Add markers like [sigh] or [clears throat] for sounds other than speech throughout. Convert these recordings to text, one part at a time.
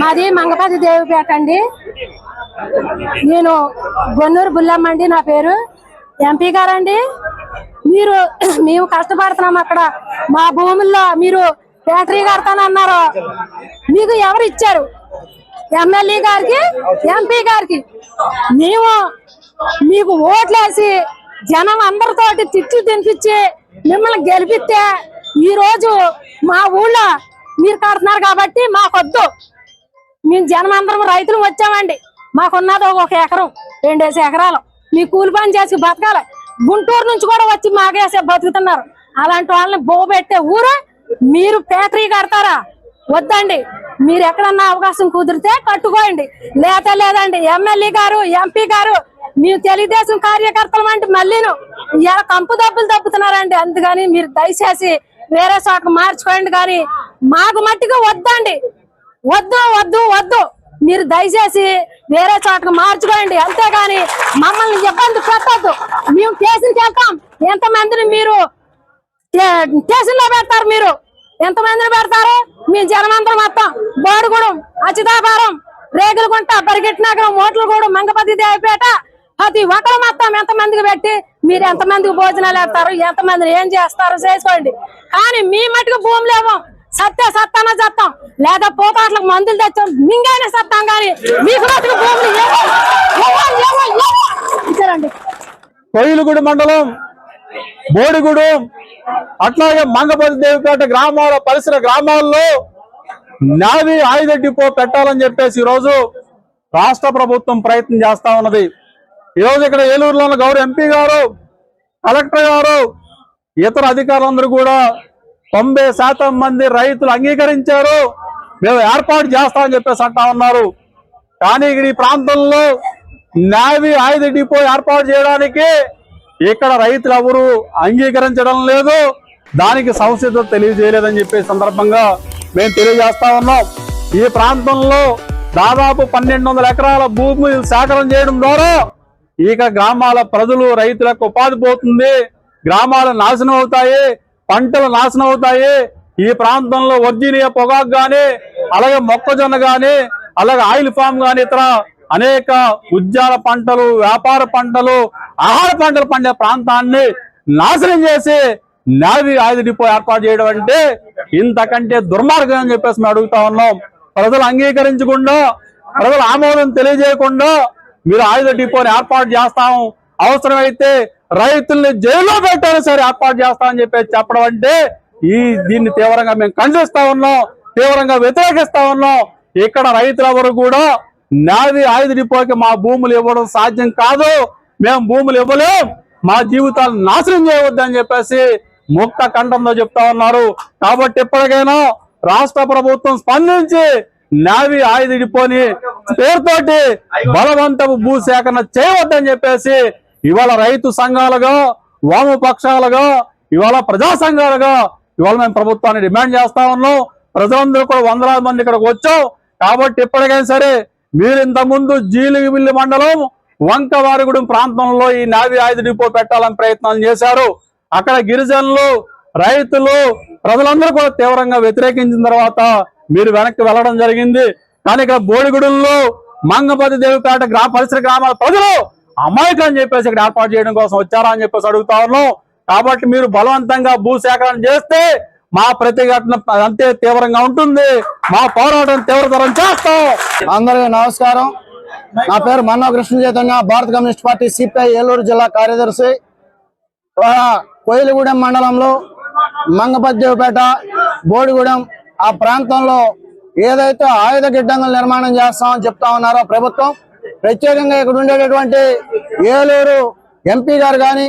మాది మంగపతి దేవిపేట అండి. నేను గొన్నూరు బుల్లమ్మ అండి నా పేరు. ఎంపీ గారండి. మీరు [clears throat] మేము కష్టపడుతున్నాం అక్కడ. మా భూముల్లో మీరు ఫ్యాక్టరీ కడతానన్నారు. మీకు ఎవరు ఇచ్చారు? ఎమ్మెల్యే గారికి ఎంపీ గారికి. మేము మీకు ఓట్లేసి జనం అందరితోటి తిట్టి తినిపించి మిమ్మల్ని గెలిపిస్తే ఈ రోజు మా ఊళ్ళో మీరు కడుతున్నారు కాబట్టి మాకొద్దు. మేము జనం అందరం రైతులు వచ్చామండి. మాకున్నది ఒక ఎకరం రెండేసి ఎకరాలు. మీ కూలి పని చేసి బతకాలి. గుంటూరు నుంచి కూడా వచ్చి మాకేసే బతుకుతున్నారు. అలాంటి వాళ్ళని బోబెట్టే ఊరు మీరు ఫ్యాక్టరీ కడతారా? వద్దండి. మీరు ఎక్కడన్నా అవకాశం కుదిరితే కట్టుకోండి. లేత లేదండి. ఎమ్మెల్యే గారు ఎంపీ గారు మేము తెలుగుదేశం కార్యకర్తలు అంటే మళ్ళీను ఇలా కంపు దెబ్బలు తప్పుతున్నారండి. అందుకని మీరు దయచేసి వేరే చోట మార్చుకోండి కానీ మాకు మట్టిగా వద్దండి. వద్దు వద్దు వద్దు. మీరు దయచేసి వేరే చోటకు మార్చుకోండి. అంతేగాని మమ్మల్ని ఇబ్బంది పెట్టద్దు. మేము స్టేషన్కి వెళ్తాం ఎంతమందిని మీరు స్టేషన్ పెడతారు మీరు? ఎంతమందిని పెడతారు? మీ జనమంతరం మొత్తం. బోడుగూడెం అచితాపురం రేగులగుంట పరిగెట్టినగరం ఓట్లగూడెం మంగపతి దేవిపేట ప్రతి ఒక్కరు మొత్తం ఎంతమందికి పెట్టి మీరు ఎంతమందికి భోజనాలు వేస్తారు? ఎంతమందిని ఏం చేస్తారు? చేసుకోండి. కానీ మీ మటుకు భూములు ఏమో. సత్య సత్తాన సత్తాం? లేదా పోతాట్లకు మందులు తెచ్చాం. మింగైనా సత్తాం కానీ మీకు మటుకు భూములు ఇచ్చారండి. మండలం బోడిగూడు అట్లాగే మంగపతి దేవిపేట గ్రామాల పరిసర గ్రామాల్లో నావి ఆయుధ డిపో పెట్టాలని చెప్పేసి ఈరోజు రాష్ట్ర ప్రభుత్వం ప్రయత్నం చేస్తా ఉన్నది. ఈరోజు ఇక్కడ ఏలూరులో ఉన్న గౌరవ ఎంపీ గారు కలెక్టర్ గారు ఇతర అధికారులందరూ కూడా తొంభై శాతం మంది రైతులు అంగీకరించారు. మేము ఏర్పాటు చేస్తామని చెప్పేసి అంటా ఉన్నారు. కానీ ఈ ప్రాంతంలో నావీ ఆయుధ డిపో ఏర్పాటు చేయడానికి ఇక్కడ రైతులు ఎవరు అంగీకరించడం లేదు. దానికి సంసిద్ధత తెలియజేయలేదని చెప్పే సందర్భంగా మేము తెలియజేస్తా ఉన్నాం. ఈ ప్రాంతంలో దాదాపు పన్నెండు వందల ఎకరాల భూమి సేకరణ చేయడం ద్వారా ఇక గ్రామాల ప్రజలు రైతులకు ఉపాధి పోతుంది. గ్రామాలు నాశనం అవుతాయి. పంటలు నాశనం అవుతాయి. ఈ ప్రాంతంలో వర్జీనియా పొగాకు కానీ అలాగే మొక్కజొన్న కానీ అలాగే ఆయిల్ ఫామ్ కానీ ఇతర అనేక ఉద్యాన పంటలు వ్యాపార పంటలు ఆహార పంటలు పండే ప్రాంతాన్ని నాశనం చేసి నావి ఆయుధ డిపో ఏర్పాటు చేయడం అంటే ఇంతకంటే దుర్మార్గం అని చెప్పేసి మేము అడుగుతా ఉన్నాం. ప్రజలు అంగీకరించకుండా ప్రజలు ఆమోదం తెలియజేయకుండా మీరు ఆయుధ డిపోని ఏర్పాటు చేస్తాం. అవసరమైతే రైతుల్ని జైల్లో పెట్టాలి సరే ఏర్పాటు చేస్తామని చెప్పేసి చెప్పడం అంటే ఈ దీన్ని తీవ్రంగా మేము ఖండిస్తా ఉన్నాం తీవ్రంగా వ్యతిరేకిస్తా ఉన్నాం. ఇక్కడ రైతులెవరు కూడా నాది ఆయుధ డిపోకి మా భూములు ఇవ్వడం సాధ్యం కాదు మేము భూములు ఇవ్వలేం మా జీవితాలు నాశనం చేయవద్దని చెప్పేసి ముక్త కంఠంతో చెప్తా ఉన్నారు. కాబట్టి ఇప్పటికైనా రాష్ట్ర ప్రభుత్వం స్పందించి నావి ఆయుధ డిపోని పేరుతోటి బలవంతపు భూ సేకరణ చేయవద్దని చెప్పేసి ఇవాళ రైతు సంఘాలుగా వామపక్షాలుగా ఇవాళ ప్రజా సంఘాలుగా ఇవాళ మేము ప్రభుత్వాన్ని డిమాండ్ చేస్తా ఉన్నాం. ప్రజలందరూ కూడా వందలాది మంది ఇక్కడికి వచ్చాం. కాబట్టి ఇప్పటికైనా సరే మీరు ఇంతకుముందు జీలిగిబిల్లి మండలం వంకవారిగూడెం ప్రాంతంలో ఈ నావి ఆయుధ డిపో పెట్టాలని ప్రయత్నాలు చేశారు. అక్కడ గిరిజనులు రైతులు ప్రజలందరూ కూడా తీవ్రంగా వ్యతిరేకించిన తర్వాత మీరు వెనక్కి వెళ్ళడం జరిగింది. కానీ ఇక్కడ బోడిగూడెంలో మంగపతి దేవిపేట గ్రామ పరిసర గ్రామాల ప్రజలు అమాయకులు అని చెప్పేసి ఇక్కడ ఏర్పాటు చేయడం కోసం వచ్చారా అని చెప్పేసి అడుగుతా ఉన్నాం. కాబట్టి మీరు బలవంతంగా భూ సేకరణ చేస్తే మా ప్రతిఘటన అంతే తీవ్రంగా ఉంటుంది. మా పోరాటం తీవ్రతరం చేస్తాం. అందరికీ నమస్కారం. నా పేరు మన్నా కృష్ణ చైతన్య భారత కమ్యూనిస్ట్ పార్టీ సిపిఐ ఏలూరు జిల్లా కార్యదర్శి. కోయిలగూడెం మండలంలో మంగపద్దేవపేట బోడిగూడెం ఆ ప్రాంతంలో ఏదైతే ఆయుధ గిడ్డంగులు నిర్మాణం చేస్తామని చెప్తా ఉన్నారో ప్రభుత్వం ప్రత్యేకంగా ఇక్కడ ఉండేటటువంటి ఏలూరు ఎంపీ గారు కానీ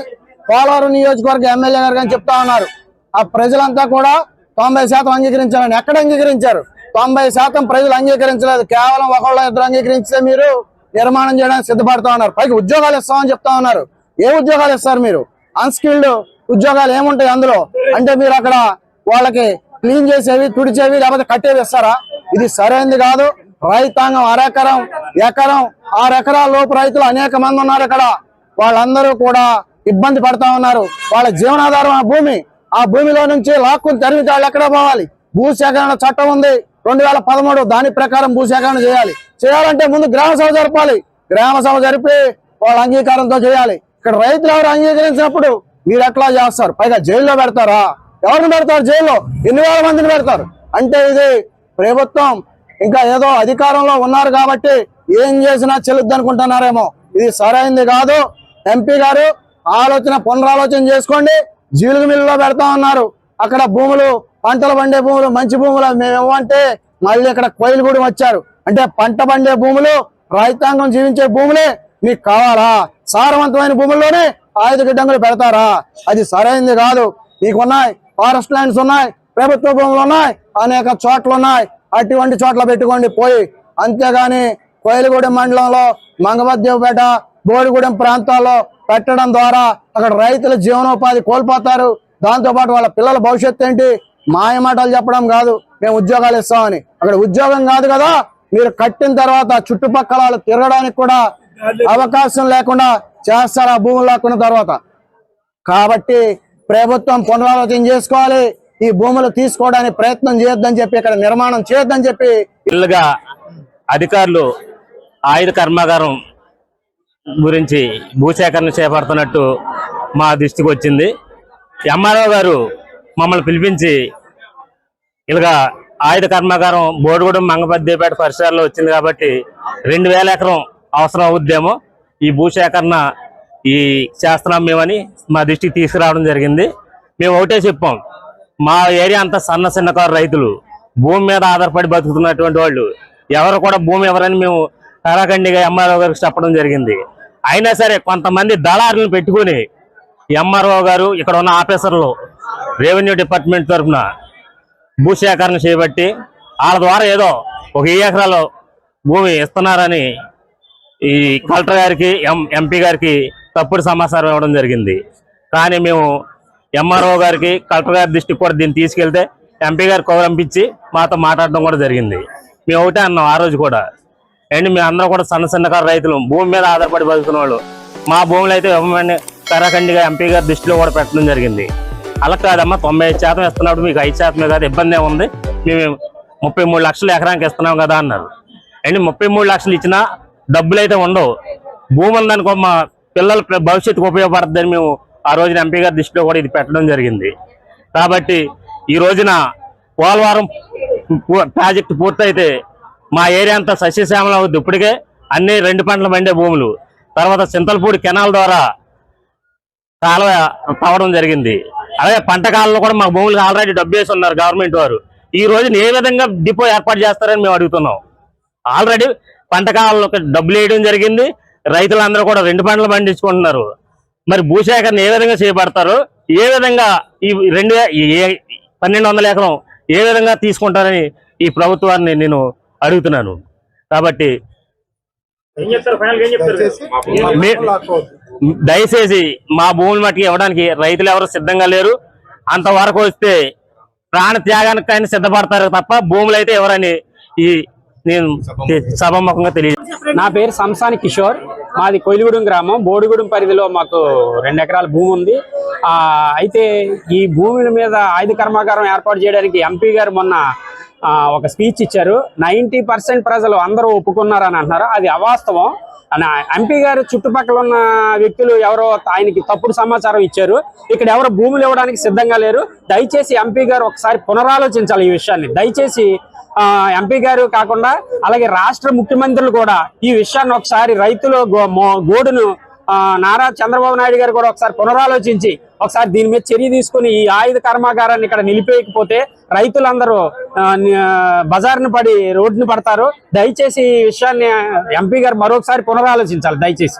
పోలవరం నియోజకవర్గ ఎమ్మెల్యే గారు కానీ చెప్తా ఉన్నారు. ఆ ప్రజలంతా కూడా తొంభై శాతం అంగీకరించాలని. ఎక్కడ అంగీకరించారు? తొంభై శాతం ప్రజలు అంగీకరించలేదు. కేవలం ఒకళ్ళు ఇద్దరు అంగీకరించితే మీరు నిర్మాణం చేయడానికి సిద్ధపడతా ఉన్నారు. పైకి ఉద్యోగాలు ఇస్తామని చెప్తా ఉన్నారు. ఏ ఉద్యోగాలు ఇస్తారు మీరు? అన్స్కిల్డ్ ఉద్యోగాలు ఏముంటాయి అందులో? అంటే మీరు అక్కడ వాళ్ళకి క్లీన్ చేసేవి తుడిచేవి లేకపోతే కట్టేవి ఇస్తారా? ఇది సరైనది కాదు. రైతాంగం అరెకరం ఎకరం ఆరు ఎకరాల లోపు రైతులు అనేక మంది ఉన్నారు ఇక్కడ. వాళ్ళందరూ కూడా ఇబ్బంది పడతా ఉన్నారు. వాళ్ళ జీవనాధారం ఆ భూమి. ఆ భూమిలో నుంచి లాక్కుని తరిమితే వాళ్ళు ఎక్కడ పోవాలి? భూసేకరణ చట్టం ఉంది. రెండు వేల పదమూడు దాని ప్రకారం భూసేకరణ చేయాలి. చేయాలంటే ముందు గ్రామ సభ జరపాలి. గ్రామ సభ జరిపి వాళ్ళ అంగీకారంతో చేయాలి. ఇక్కడ రైతులు ఎవరు అంగీకరించినప్పుడు మీరు ఎట్లా చేస్తారు? పైగా జైల్లో పెడతారా? ఎవరిని పెడతారు జైల్లో? ఎన్ని వేల మందిని పెడతారు? అంటే ఇది ప్రభుత్వం ఇంకా ఏదో అధికారంలో ఉన్నారు కాబట్టి ఏం చేసినా చెల్లుద్ది అనుకుంటున్నారేమో. ఇది సరైంది కాదు. ఎంపీ గారు ఆలోచన పునరాలోచన చేసుకోండి. జీలుగు మిల్లులో పెడతా ఉన్నారు. అక్కడ భూములు పంటలు పండే భూములు మంచి భూములు మేము ఇవ్వంటే మళ్ళీ ఇక్కడ కోయిలగూడెం వచ్చారు. అంటే పంట పండే భూములు రైతాంగం జీవించే భూములే మీకు కావాలా? సారవంతమైన భూముల్లోనే ఆయుధ గిడ్డంగులు పెడతారా? అది సరైంది కాదు. మీకు ఉన్నాయి ఫారెస్ట్ ల్యాండ్స్ ఉన్నాయి ప్రభుత్వ భూములు ఉన్నాయి అనేక చోట్ల ఉన్నాయి అటువంటి చోట్ల పెట్టుకోండి. పోయి అంతేగాని కోయలగూడెం మండలంలో మంగమద్దేవపేట బోడిగూడెం ప్రాంతాల్లో పెట్టడం ద్వారా అక్కడ రైతుల జీవనోపాధి కోల్పోతారు. దాంతోపాటు వాళ్ళ పిల్లల భవిష్యత్తు ఏంటి? మాయమాటలు చెప్పడం కాదు. మేము ఉద్యోగాలు ఇస్తామని. అక్కడ ఉద్యోగం కాదు కదా? మీరు కట్టిన తర్వాత చుట్టుపక్కల వాళ్ళు తిరగడానికి కూడా అవకాశం లేకుండా చేస్తారు ఆ భూములు లేకున్న తర్వాత. కాబట్టి ప్రభుత్వం పునరాలోచన చేసుకోవాలి. ఈ భూములు తీసుకోవడానికి ప్రయత్నం చేయొద్దని చెప్పి ఇక్కడ నిర్మాణం చేయొద్దని చెప్పి ఇల్లుగా అధికారులు ఆయుధ కర్మాగారం గురించి భూసేకరణ చేపడుతున్నట్టు మా దృష్టికి వచ్చింది. ఎంఆర్ఓ గారు మమ్మల్ని పిలిపించి ఇలాగా ఆయుధ కర్మాగారం బోడుగూడెం మంగపద్దేపేట పరిసరాల్లో వచ్చింది కాబట్టి రెండు వేల ఎకరం అవసరం అవుద్దేమో ఈ భూసేకరణ ఈ చేస్తున్నాం మేమని మా దృష్టికి తీసుకురావడం జరిగింది. మేము ఒకటే చెప్పాం. మా ఏరియా అంతా సన్న చిన్నకారు రైతులు. భూమి మీద ఆధారపడి బతుకుతున్నటువంటి వాళ్ళు. ఎవరు కూడా భూమి ఎవరని మేము కరాఖండిగా ఎంఆర్ఓ గారికి చెప్పడం జరిగింది. అయినా సరే కొంతమంది దళారులను పెట్టుకుని ఎంఆర్ఓ గారు ఇక్కడ ఉన్న ఆఫీసర్లు రెవెన్యూ డిపార్ట్మెంట్ తరఫున భూసేకరణ చేయబట్టి వాళ్ళ ద్వారా ఏదో ఒక ఏ ఎకరాలు భూమి ఇస్తున్నారని ఈ కలెక్టర్ గారికి ఎం ఎంపీ గారికి తప్పుడు సమాచారం ఇవ్వడం జరిగింది. కానీ మేము ఎంఆర్ఓ గారికి కలెక్టర్ గారి దృష్టికి కూడా దీన్ని తీసుకెళ్తే ఎంపీ గారు కౌరంపించి మాతో మాట్లాడడం కూడా జరిగింది. మేము ఒకటే అన్నాం ఆ రోజు కూడా. అండ్ మేము అందరం కూడా సన్న సన్నకారు రైతులు భూమి మీద ఆధారపడి బతుకున్న వాళ్ళు. మా భూములు అయితే ఇవ్వమని కరాఖండిగా ఎంపీ గారి దృష్టిలో కూడా పెట్టడం జరిగింది. అలా కాదమ్మా తొంభై ఐదు శాతం ఇస్తున్నప్పుడు మీకు ఐదు శాతమే కాదు ఇబ్బంది ఏముంది మేము ముప్పై మూడు లక్షలు ఎకరానికి ఇస్తున్నాం కదా అన్నారు. అండ్ ముప్పై మూడు లక్షలు ఇచ్చినా డబ్బులు అయితే ఉండవు. భూమి దానికి మా పిల్లల భవిష్యత్తుకు ఉపయోగపడుతుందని మేము ఆ రోజున ఎంపీ గారి దృష్టిలో కూడా ఇది పెట్టడం జరిగింది. కాబట్టి ఈ రోజున పోలవరం పూ- ప్రాజెక్టు పూర్తయితే మా ఏరియా అంతా సస్యశ్యామలం అవుద్ది. ఇప్పటికే అన్ని రెండు పంటలు పండే భూములు. తర్వాత చింతలపూడి కెనాల్ ద్వారా కాలువ తవ్వడం జరిగింది. అలాగే పంట కాలంలో కూడా మా భూములకు ఆల్రెడీ డబ్బు వేసి ఉన్నారు గవర్నమెంట్ వారు. ఈ రోజున ఏ విధంగా డిపో ఏర్పాటు చేస్తారని మేము అడుగుతున్నాం. ఆల్రెడీ పంట కాలంలో డబ్బులు వేయడం జరిగింది. రైతులందరూ కూడా రెండు పంటలు పండించుకుంటున్నారు. మరి భూసేకరణ ఏ విధంగా చేపడతారు ఏ విధంగా ఈ రెండు పన్నెండు వందల ఎకరం ఏ విధంగా తీసుకుంటారని ఈ ప్రభుత్వాన్ని నేను అడుగుతున్నాను. కాబట్టి దయచేసి మా భూములు మట్టుకు ఇవ్వడానికి రైతులు ఎవరు సిద్ధంగా లేరు. అంతవరకు వస్తే ప్రాణ త్యాగానికైనా సిద్ధపడతారు తప్ప భూములు అయితే ఎవరని ఈ నేను సభముఖంగా తెలియ నా పేరు సంసాని కిషోర్. మాది కొయిలిగూడెం గ్రామం. బోడిగూడెం పరిధిలో మాకు రెండు ఎకరాల భూమి ఉంది. అయితే ఈ భూముల మీద ఆయుధ కర్మాగారం ఏర్పాటు చేయడానికి ఎంపీ గారు మొన్న ఒక స్పీచ్ ఇచ్చారు. నైంటీ పర్సెంట్ ప్రజలు అందరూ ఒప్పుకున్నారని అంటున్నారు. అది అవాస్తవం. ఎంపీ గారు చుట్టుపక్కల ఉన్న వ్యక్తులు ఎవరో ఆయనకి తప్పుడు సమాచారం ఇచ్చారు. ఇక్కడ ఎవరు భూములు ఇవ్వడానికి సిద్ధంగా లేరు. దయచేసి ఎంపీ గారు ఒకసారి పునరాలోచించాలి ఈ విషయాన్ని. దయచేసి ఎంపీ గారు కాకుండా అలాగే రాష్ట్ర ముఖ్యమంత్రులు కూడా ఈ విషయాన్ని ఒకసారి రైతుల గో- గోడును ఆ, నారా చంద్రబాబు నాయుడు గారు కూడా ఒకసారి పునరాలోచించి ఒకసారి దీని మీద చర్య తీసుకుని ఈ ఆయుధ కర్మాగారాన్ని ఇక్కడ నిలిపేయకపోతే రైతులందరూ బజార్ను పడి రోడ్డును పడతారు. దయచేసి ఈ విషయాన్ని ఎంపీ గారు మరొకసారి పునరాలోచించాలి. దయచేసి.